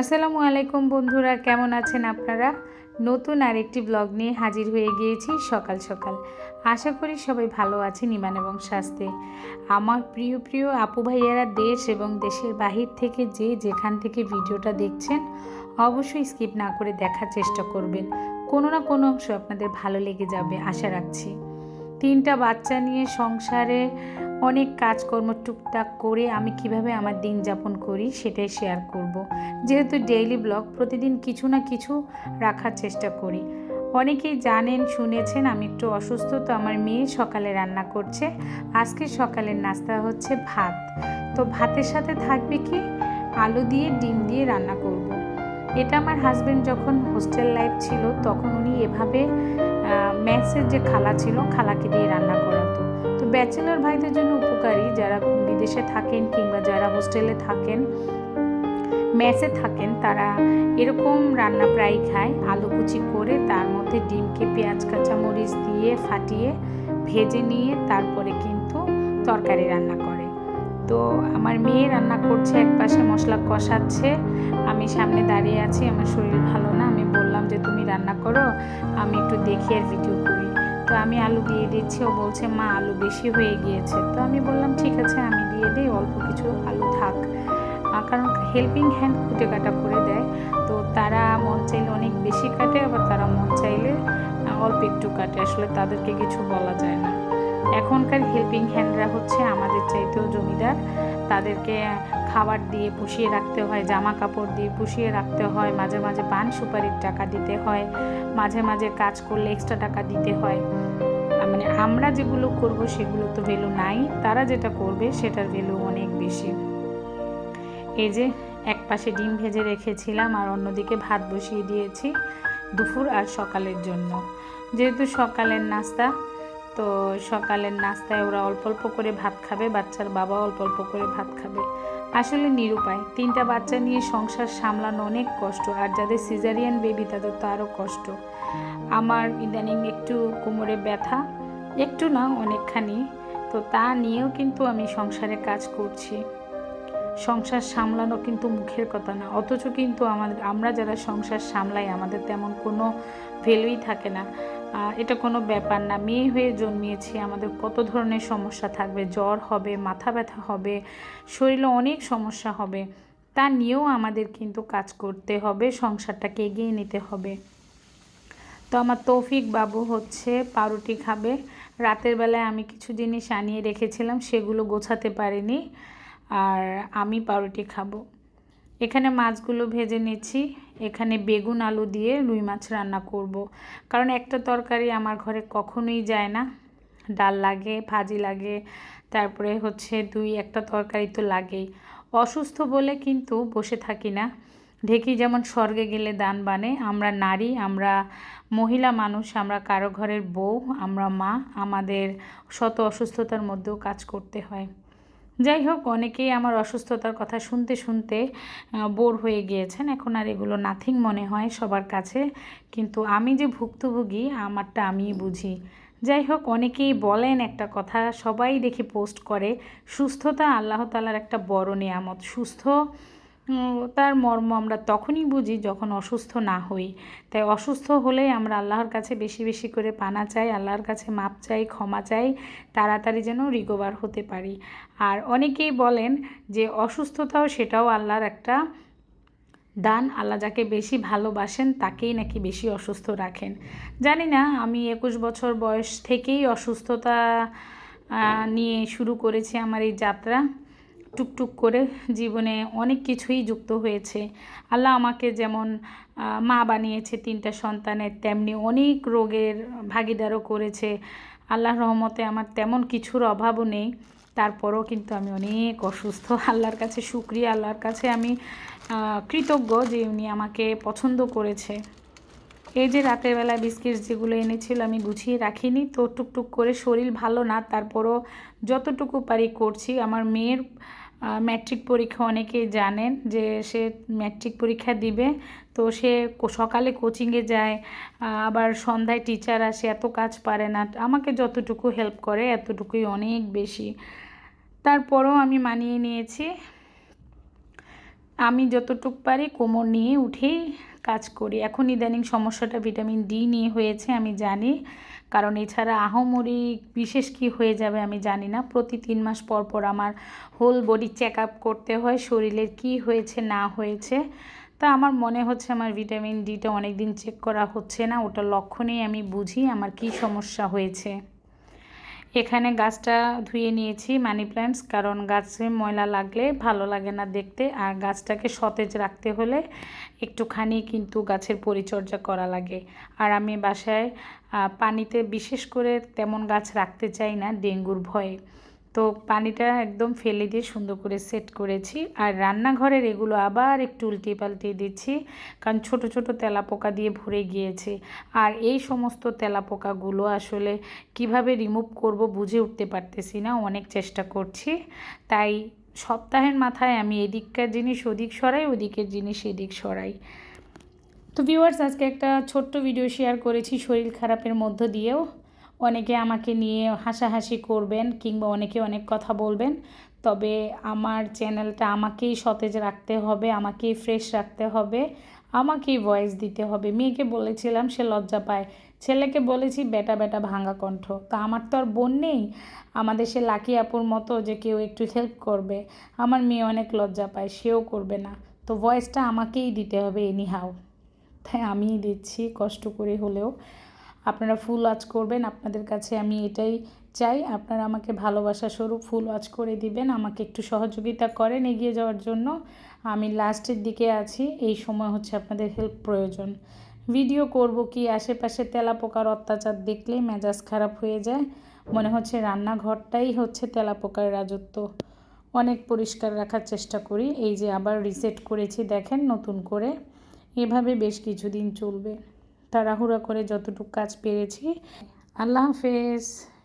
আসসালামু আলাইকুম বন্ধুরা, কেমন আছেন আপনারা? নতুন আরেকটি ব্লগ নিয়ে হাজির হয়ে গিয়েছি সকাল সকাল। আশা করি সবাই ভালো আছেন ইমান এবং স্বাস্থ্যে। আমার প্রিয় প্রিয় আপু ভাইয়ারা দেশ এবং দেশের বাহির থেকে যে যেখান থেকে ভিডিওটা দেখছেন, অবশ্যই স্কিপ না করে দেখার চেষ্টা করবেন। কোনো না কোনো অংশ আপনাদের ভালো লেগে যাবে, আশা রাখছি। তিনটা বাচ্চা নিয়ে সংসারে অনেক কাজকর্ম টুকটাক করে আমি কীভাবে আমার দিন যাপন করি সেটাই শেয়ার করব। যেহেতু ডেইলি ব্লগ প্রতিদিন কিছু না কিছু রাখার চেষ্টা করি। অনেকেই জানেন, শুনেছেন, আমি একটু অসুস্থ, তো আমার মেয়ে সকালে রান্না করছে। আজকে সকালের নাস্তা হচ্ছে ভাত। তো ভাতের সাথে থাকবে কি? আলু দিয়ে, ডিম দিয়ে রান্না করব। এটা আমার হাজব্যান্ড যখন হোস্টেল লাইফ ছিল, তখন উনি এভাবে ম্যাথসের যে খালা ছিল, খালাকে দিয়ে রান্না করাতো। ব্যাচেলর ভাইদের জন্য উপকারী যারা বিদেশে থাকেন কিংবা যারা হোস্টেলে থাকেন, মেসে থাকেন, তারা এরকম রান্না প্রায় খায়। আলু কুচি করে তার মধ্যে ডিমকে পেঁয়াজ, কাঁচামরিচ দিয়ে ফাটিয়ে ভেজে নিয়ে তারপরে কিন্তু তরকারি রান্না করে। তো আমার মেয়ে রান্না করছে, এক পাশে মশলা কষাচ্ছে। আমি সামনে দাঁড়িয়ে আছি, আমার শরীর ভালো না। আমি বললাম যে, তুমি রান্না করো, আমি একটু দেখি আর ভিডিও করি। তো আমি আলু দিয়ে দিচ্ছি, ও বলছে, মা, আলু বেশি হয়ে গিয়েছে। তো আমি বললাম, ঠিক আছে, আমি দিয়ে দিই, অল্প কিছু আলু থাক। কারণ হেল্পিং হ্যান্ড কুটে কাটা করে দেয়। তো তারা মন চাইলে অনেক বেশি কাটে, আবার তারা মন চাইলে অল্প একটু কাটে। আসলে তাদেরকে কিছু বলা যায় না। এখনকার হেল্পিং হ্যান্ডরা হচ্ছে আমাদের চাইতেও জমিদার। তাদেরকে খাবার দিয়ে পুষিয়ে রাখতে হয় জামা কাপড় দিয়ে পুষিয়ে রাখতে হয়, মাঝে মাঝে পান সুপারির টাকা দিতে হয়, মাঝে মাঝে কাজ করলে এক্সট্রা টাকা দিতে হয়। মানে আমরা যেগুলো করব সেগুলো তো ভ্যালু নাই, তারা যেটা করবে সেটার ভ্যালু অনেক বেশি। এই যে এক পাশে ডিম ভেজে রেখেছিলাম আর অন্যদিকে ভাত বসিয়ে দিয়েছি দুপুর আর সকালের জন্য। যেহেতু সকালের নাস্তা তো সকালের নাস্তায় ওরা অল্প অল্প করে ভাত খাবে, বাচ্চার বাবা অল্প অল্প করে ভাত খাবে। আসলে নিরুপায়, তিনটা বাচ্চা নিয়ে সংসার সামলানো অনেক কষ্ট, আর যাদের সিজারিয়ান বেবি তাদের তো আরও কষ্ট। আমার ইদানিং একটু কোমরে ব্যথা, একটু না, অনেকখানি। তো তা নিয়েও কিন্তু আমি সংসারে কাজ করছি। সংসার সামলানো কিন্তু মুখের কথা না, অথচ কিন্তু আমাদের, আমরা যারা সংসার সামলাই, আমাদের তেমন কোনো ভ্যালুই থাকে না। এটা কোনো ব্যাপার না। মেয়ে হয়ে জন্মিয়েছি, আমাদের কত ধরনের সমস্যা থাকবে? জ্বর হবে, মাথা ব্যথা হবে, শরীরে অনেক সমস্যা হবে। তা নিয়েও আমাদের কিন্তু কাজ করতে হবে, সংসারটাকে এগিয়ে নিতে হবে। তো আমার তৌফিক বাবু হচ্ছে পাউরুটি খাবে। রাতের বেলায় আমি কিছু জিনিস আনিয়ে রেখেছিলাম, সেগুলো গোছাতে পারিনি, আর আমি পাউরুটি খাব। এখানে মাছগুলো ভেজে নিচ্ছি এখানে বেগুন, আলু দিয়ে রুই মাছ রান্না করব। কারণ একটা তরকারি আমার ঘরে কখনোই যায় না। ডাল লাগে, ভাজি লাগে, তারপরে হচ্ছে দুই, একটা তরকারি তো লাগেই। অসুস্থ বলে কিন্তু বসে থাকি না। ঢেকি যেমন স্বর্গে গেলে দান বানে, আমরা নারী, আমরা মহিলা মানুষ, আমরা কারও ঘরের বউ, আমরা মা, আমাদের শত অসুস্থতার মধ্যেও কাজ করতে হয়। যাই হোক, অনেকেই আমার অসুস্থতার কথা শুনতে শুনতে বোর হয়ে গিয়েছেন। এখন আর এগুলো নাথিং মনে হয় সবার কাছে। কিন্তু আমি যে ভুক্তভোগী, আমারটা আমিই বুঝি। যাই হোক, অনেকেই বলেন একটা কথা, সবাই দেখে পোস্ট করে, সুস্থতা আল্লাহ তালার একটা বড় নিয়ামত। সুস্থ তার মর্ম আমরা তখনই বুঝি যখন অসুস্থ না হই। তাই অসুস্থ হলেই আমরা আল্লাহর কাছে বেশি বেশি করে পানা চাই, আল্লাহর কাছে মাপ চাই, ক্ষমা চাই, তাড়াতাড়ি যেন রিকভার হতে পারি। আর অনেকেই বলেন যে অসুস্থতাও সেটাও আল্লাহর একটা দান, আল্লাহ যাকে বেশি ভালোবাসেন তাকেই নাকি বেশি অসুস্থ রাখেন। জানি না, আমি একুশ বছর বয়স থেকেই অসুস্থতা নিয়ে শুরু করেছি আমার এই যাত্রা। টুকটুক করে জীবনে অনেক কিছুই যুক্ত হয়েছে। আল্লাহ আমাকে যেমন মা বানিয়েছে তিনটা সন্তানের, তেমনি অনেক রোগের ভাগিদারও করেছে। আল্লাহ রহমতে আমার তেমন কিছুর অভাবও নেই। তারপরও কিন্তু আমি অনেক অসুস্থ। আল্লাহর কাছে সুক্রিয়া আল্লাহর কাছে আমি কৃতজ্ঞ যে উনি আমাকে পছন্দ করেছে। এই যে রাতের বেলা বিস্কিট যেগুলো এনেছিল আমি গুছিয়ে রাখিনি। তো টুকটুক করে শরীর ভালো না, তারপরও যতটুকু পারি করছি। আমার মেয়ের ম্যাট্রিক পরীক্ষা অনেকেই জানেন যে সে ম্যাট্রিক পরীক্ষা দিবে। তো সে সকালে কোচিংয়ে যায় আবার সন্ধ্যায় টিচার আসে, এত কাজ পারে না। আমাকে যতটুকু হেল্প করে, এতটুকুই অনেক বেশি। তারপরও আমি মানিয়ে নিয়েছি। আমি যতটুক পারি কোমর নিয়ে উঠেই কাজ করি। এখন ইদানিং সমস্যাটা ভিটামিন ডি নিয়ে হয়েছে, আমি জানি। কারণ এছাড়া আহমরি বিশেষ কি হয়ে যাবে আমি জানি না। প্রতি তিন মাস পর পর আমার হোল বডি চেক আপ করতে হয় শরীরের কি হয়েছে, না হয়েছে। তা আমার মনে হচ্ছে আমার ভিটামিন ডিটা অনেক দিন চেক করা হচ্ছে না, ওটা লক্ষণেই আমি বুঝি আমার কি সমস্যা হয়েছে। এখানে গাছটা ধুয়ে নিয়েছি মানি প্ল্যান্টস কারণ গাছে ময়লা লাগলে ভালো লাগে না দেখতে। আর গাছটাকে সতেজ রাখতে হলে একটুখানি কিন্তু গাছের পরিচর্যা করা লাগে। আর আমি বাসায় পানিতে বিশেষ করে তেমন গাছ রাখতে চাই না ডেঙ্গুর ভয়ে। তো পানিটা একদম ফেলে দিয়ে সুন্দর করে সেট করেছি। আর রান্নাঘরের এগুলো আবার একটু উল্টে পাল্টে দিচ্ছি, কারণ ছোট ছোট তেলাপোকা দিয়ে ভরে গিয়েছে। আর এই সমস্ত তেলাপোকাগুলো আসলে কীভাবে রিমুভ করব বুঝে উঠতে পারতেছি না, অনেক চেষ্টা করছি। তাই সপ্তাহের মাথায় আমি এদিককার জিনিস ওদিক সরাই, ওদিকের জিনিস এদিক সরাই। তো ভিউয়ার্স আজকে একটা ছোট্ট ভিডিও শেয়ার করেছি শরীর খারাপের মধ্য দিয়েও। অনেকে আমাকে নিয়ে হাসাহাসি করবেন কিংবা অনেকে অনেক কথা বলবেন। তবে আমার চ্যানেলটা আমাকেই সতেজ রাখতে হবে, আমাকেই ফ্রেশ রাখতে হবে। আমাকেই ভয়েস দিতে হবে। মেয়েকে বলেছিলাম সে লজ্জা পায়। ছেলেকে বলেছি, বেটা বেটা ভাঙা কণ্ঠ। তা আমার তো আর বোন নেই। আমাদের সে লাকি আপুর মতো যে কেউ একটু হেল্প করবে। আমার মেয়ে অনেক লজ্জা পায়, সেও করবে না। তো ভয়েসটা আমাকেই দিতে হবে এনি এনিহাও তাই আমিই দিচ্ছি, কষ্ট করে হলেও। আপনারা ফুল আজ করবেন। আপনাদের কাছে আমি এটাই চাই, আপনারা আমাকে ভালোবাসা স্বরূপ ফুল ওয়াচ করে দিবেন, আমাকে একটু সহযোগিতা করেন এগিয়ে যাওয়ার জন্য। আমি লাস্টের দিকে আছি, এই সময় হচ্ছে আপনাদের হেল্প প্রয়োজন। ভিডিও করব কি, আশেপাশে তেলাপোকার অত্যাচার দেখলেই মেজাজ খারাপ হয়ে যায়। মনে হচ্ছে রান্নাঘরটাই হচ্ছে তেলাপোকার রাজত্ব। অনেক পরিষ্কার রাখার চেষ্টা করি, এই যে আবার রিসেট করেছি দেখেন নতুন করে। এভাবে বেশ কিছুদিন চলবে। তাড়াহুড়া করে যতটুকু কাজ পেরেছি। আল্লাহ হাফেজ।